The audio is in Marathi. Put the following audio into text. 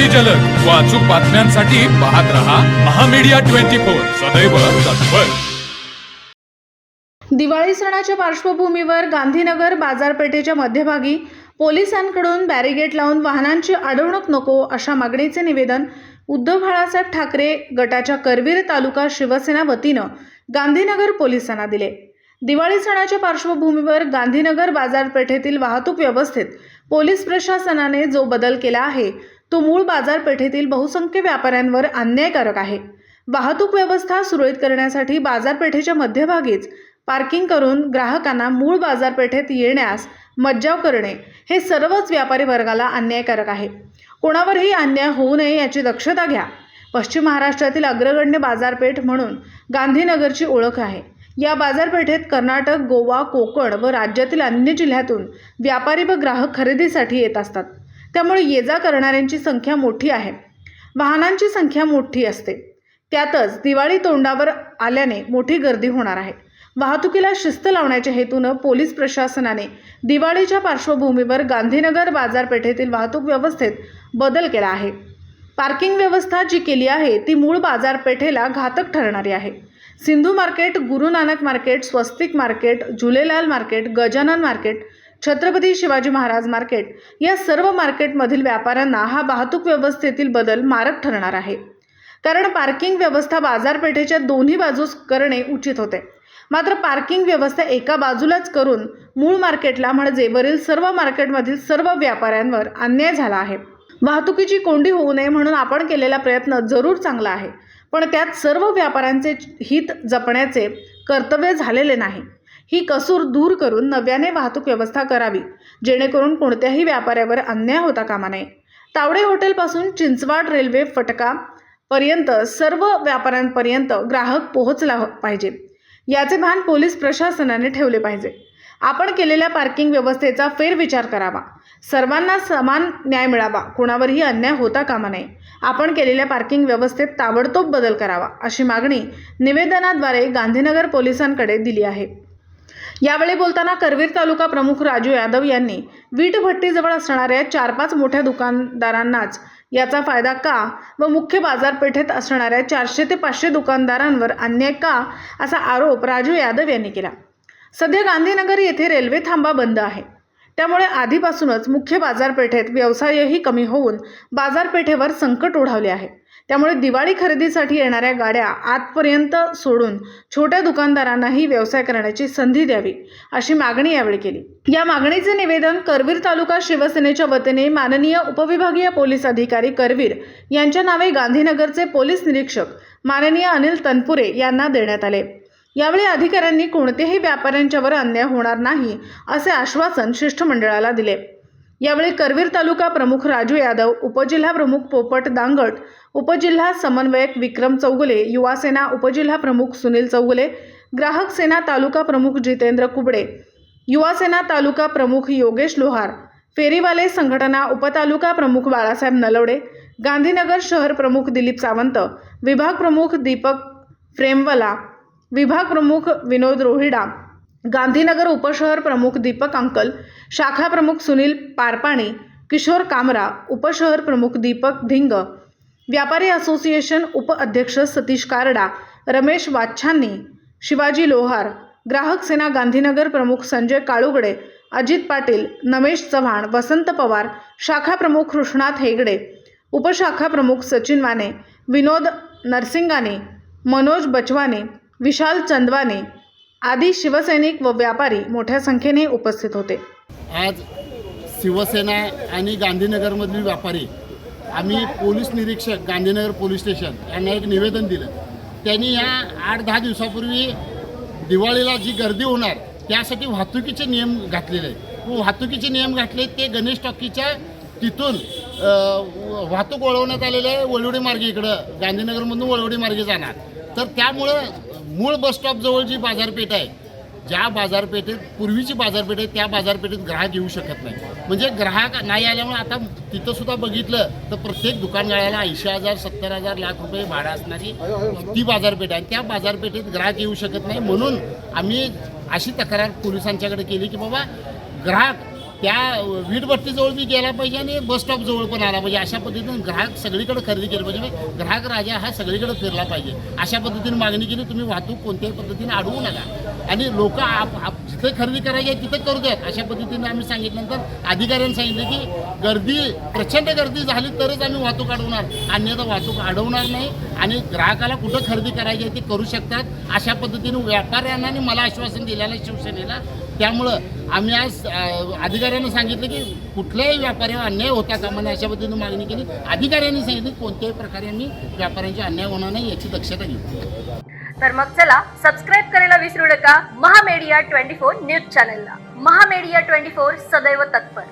अगदी जलद. व अचूक बातम्यांसाठी पाहत रहा महामीडिया ट्वेंटी फोर. सदैव तत्पर. दिवाळी सणाच्या पार्श्वभूमीवर गांधीनगर बाजारपेठेच्या मध्यभागी पोलिसांकडून बॅरिगेट लावून वाहनांची अडवणूक नको अशा मागणीचे निवेदन उद्धव बाळासाहेब ठाकरे गटाच्या करवीर तालुका शिवसेना वतीनं गांधीनगर पोलिसांना दिले. दिवाळी सणाच्या पार्श्वभूमीवर गांधीनगर बाजारपेठेतील वाहतूक व्यवस्थेत पोलीस प्रशासनाने जो बदल केला आहे तो मूळ बाजारपेठेतील बहुसंख्य व्यापाऱ्यांवर अन्यायकारक आहे. वाहतूक व्यवस्था सुरळीत करण्यासाठी बाजारपेठेच्या मध्यभागीच पार्किंग करून ग्राहकांना मूळ बाजारपेठेत येण्यास मज्जाव करणे हे सर्वच व्यापारी वर्गाला अन्यायकारक आहे. कोणावरही अन्याय होऊ नये याची दक्षता घ्या. पश्चिम महाराष्ट्रातील अग्रगण्य बाजारपेठ म्हणून गांधीनगरची ओळख आहे. या बाजारपेठेत कर्नाटक गोवा कोकण व राज्यातील अन्य जिल्ह्यातून व्यापारी व ग्राहक खरेदीसाठी येत असतात. त्यामुळे ये जा करणाऱ्यांची संख्या मोठी आहे. वाहनांची संख्या मोठी असते. त्यातच दिवाळी तोंडावर आल्याने मोठी गर्दी होणार आहे. वाहतुकीला शिस्त लावण्याच्या हेतूनं पोलीस प्रशासनाने दिवाळीच्या पार्श्वभूमीवर गांधीनगर बाजारपेठेतील वाहतूक व्यवस्थेत बदल केला आहे. पार्किंग व्यवस्था जी केली आहे ती मूळ बाजारपेठेला घातक ठरणारी आहे. Sindhu market Guru Nanak market Swastik market Jhulelal market Gajanan market Chhatrapati Shivaji Maharaj market या सर्व मार्केटमधील व्यापाऱ्यांना हा वाहतूक व्यवस्थेतील बदल मारक ठरणार आहे. कारण पार्किंग व्यवस्था बाजारपेठेच्या दोन्ही बाजूस करणे उचित होते. मात्र पार्किंग व्यवस्था एका बाजूलाच करून मूळ मार्केटला म्हणजे वरील सर्व मार्केटमधील सर्व व्यापाऱ्यांवर अन्याय झाला आहे. वाहतुकीची कोंडी होऊ नये म्हणून आपण केलेला प्रयत्न जरूर चांगला आहे. पण त्यात सर्व व्यापाऱ्यांचे हित जपण्याचे कर्तव्य झालेले नाही. ही कसूर दूर करून नव्याने वाहतूक व्यवस्था करावी जेणेकरून कोणत्याही व्यापाऱ्यावर अन्याय होता कामा नये. तावडे हॉटेलपासून चिंचवाड रेल्वे फटका पर्यंत सर्व व्यापाऱ्यांपर्यंत ग्राहक पोहोचला हो- पाहिजे. याचे भान पोलीस प्रशासनाने ठेवले पाहिजे. आपण केलेल्या पार्किंग व्यवस्थेचा फेरविचार करावा. सर्वांना समान न्याय मिळावा. कोणावरही अन्याय होता कामा नये. आपण केलेल्या पार्किंग व्यवस्थेत ताबडतोब बदल करावा अशी मागणी निवेदनाद्वारे गांधीनगर पोलिसांकडे दिली आहे. यावेळी बोलताना करवीर तालुका प्रमुख राजू यादव यांनी वीटभट्टीजवळ असणाऱ्या चार पाच मोठ्या दुकानदारांनाच याचा फायदा का व मुख्य बाजारपेठेत असणाऱ्या चारशे ते पाचशे दुकानदारांवर अन्याय का असा आरोप राजू यादव यांनी केला. सध्या गांधीनगर येथे रेल्वे थांबा बंद आहे. त्यामुळे आधीपासूनच मुख्य बाजारपेठेत व्यवसायही कमी होऊन बाजारपेठेवर संकट ओढावले आहे. त्यामुळे दिवाळी खरेदीसाठी येणाऱ्या गाड्या आतपर्यंत सोडून छोट्या दुकानदारांनाही व्यवसाय करण्याची संधी द्यावी अशी मागणी यावेळी केली. या मागणीचे निवेदन करवीर तालुका शिवसेनेच्या वतीने माननीय उपविभागीय पोलीस अधिकारी करवीर यांच्या नावे गांधीनगरचे पोलीस निरीक्षक माननीय अनिल तनपुरे यांना देण्यात आले. यावेळी अधिकाऱ्यांनी कोणत्याही व्यापाऱ्यांच्यावर अन्याय होणार नाही असे आश्वासन शिष्टमंडळाला दिले. यावेळी करवीर तालुका प्रमुख राजू यादव उपजिल्हा प्रमुख पोपट दांगट उपजिल्हा समन्वयक विक्रम चौगुले युवासेना उपजिल्हा प्रमुख सुनील चौगुले ग्राहक सेना तालुका प्रमुख जितेंद्र कुबडे युवासेना तालुका प्रमुख योगेश लोहार फेरीवाले संघटना उपतालुका प्रमुख बाळासाहेब नलवडे गांधीनगर शहर प्रमुख दिलीप सावंत विभाग प्रमुख दीपक फ्रेमवाला विभाग प्रमुख विनोद रोहिडा गांधीनगर उपशहर प्रमुख दीपक अंकल शाखा प्रमुख सुनील पारपाणे किशोर कामरा उपशहर प्रमुख दीपक भिंग व्यापारी असोसिएशन उपअध्यक्ष सतीश कारडा रमेश वाच्छांनी शिवाजी लोहार ग्राहक सेना गांधीनगर प्रमुख संजय काळुगडे अजित पाटील नमेश चव्हाण वसंत पवार शाखा प्रमुख कृष्णाथ हेगडे उपशाखा प्रमुख सचिन वाने विनोद नरसिंगाने मनोज बचवाने विशाल चंदवाने आदी शिवसैनिक व व्यापारी मोठ्या संख्येने उपस्थित होते. आज शिवसेना आणि गांधीनगरमधील व्यापारी आम्ही पोलीस निरीक्षक गांधीनगर पोलीस स्टेशन यांना एक निवेदन दिलं. त्यांनी या आठ दहा दिवसापूर्वी दिवाळीला जी गर्दी होणार त्यासाठी वाहतुकीचे नियम घातलेले. आहेत व वाहतुकीचे नियम घातले ते गणेश टॉकीच्या तिथून वाहतूक वळवण्यात आलेलं आहे वळवडी मार्गे इकडं गांधीनगरमधून वळवडी मार्गे जाणार. तर त्यामुळं मूळ बसस्टॉपजवळ जी बाजारपेठ आहे. ज्या बाजारपेठेत पूर्वीची बाजारपेठ आहे त्या बाजारपेठेत ग्राहक येऊ शकत नाही. म्हणजे ग्राहक नाही आल्यामुळे आता तिथं सुद्धा बघितलं तर प्रत्येक दुकानदाराला ऐंशी हजार सत्तर हजार लाख रुपये भाडं असणारी ती बाजारपेठ आहे. त्या बाजारपेठेत ग्राहक येऊ शकत नाही. म्हणून आम्ही अशी तक्रार पोलिसांच्याकडे केली की बाबा ग्राहक त्या वीटभट्टीजवळ बी गेला पाहिजे आणि बस स्टॉप जवळ पण आला पाहिजे. अशा पद्धतीने ग्राहक सगळीकडे खरेदी केली पाहिजे. म्हणजे ग्राहक राजा हा सगळीकडे फिरला पाहिजे. अशा पद्धतीने मागणी केली तुम्ही वाहतूक कोणत्याही पद्धतीने अडवू नका. आणि लोक आप आप जिथे खरेदी करायची आहे तिथे करू द्यात अशा पद्धतीने आम्ही सांगितल्यानंतर अधिकाऱ्यांनी सांगितलं की गर्दी प्रचंड गर्दी झाली तरच आम्ही वाहतूक अडवणार. अन्यथा वाहतूक अडवणार नाही आणि ग्राहकाला कुठं खरेदी करायची आहे ते करू शकतात. अशा पद्धतीने व्यापाऱ्यांना आणि मला आश्वासन दिल्याला शिवसेनेला त्यामुळं आम्ही आज अधिकाऱ्यांनी सांगितलं की कुठल्याही व्यापाऱ्यावर अन्याय होता कामा नये अशा पद्धतीने मागणी केली. अधिकाऱ्यांनी सांगितलं कोणत्याही प्रकारे आम्ही व्यापाऱ्यांची अन्याय होणार नाही याची दक्षता घेऊ. तर मग चला सबस्क्राईब करायला विसरू नका. महामेडिया ट्वेंटी फोर न्यूज चॅनलला. महामेडिया ट्वेंटी फोर सदैव तत्पर.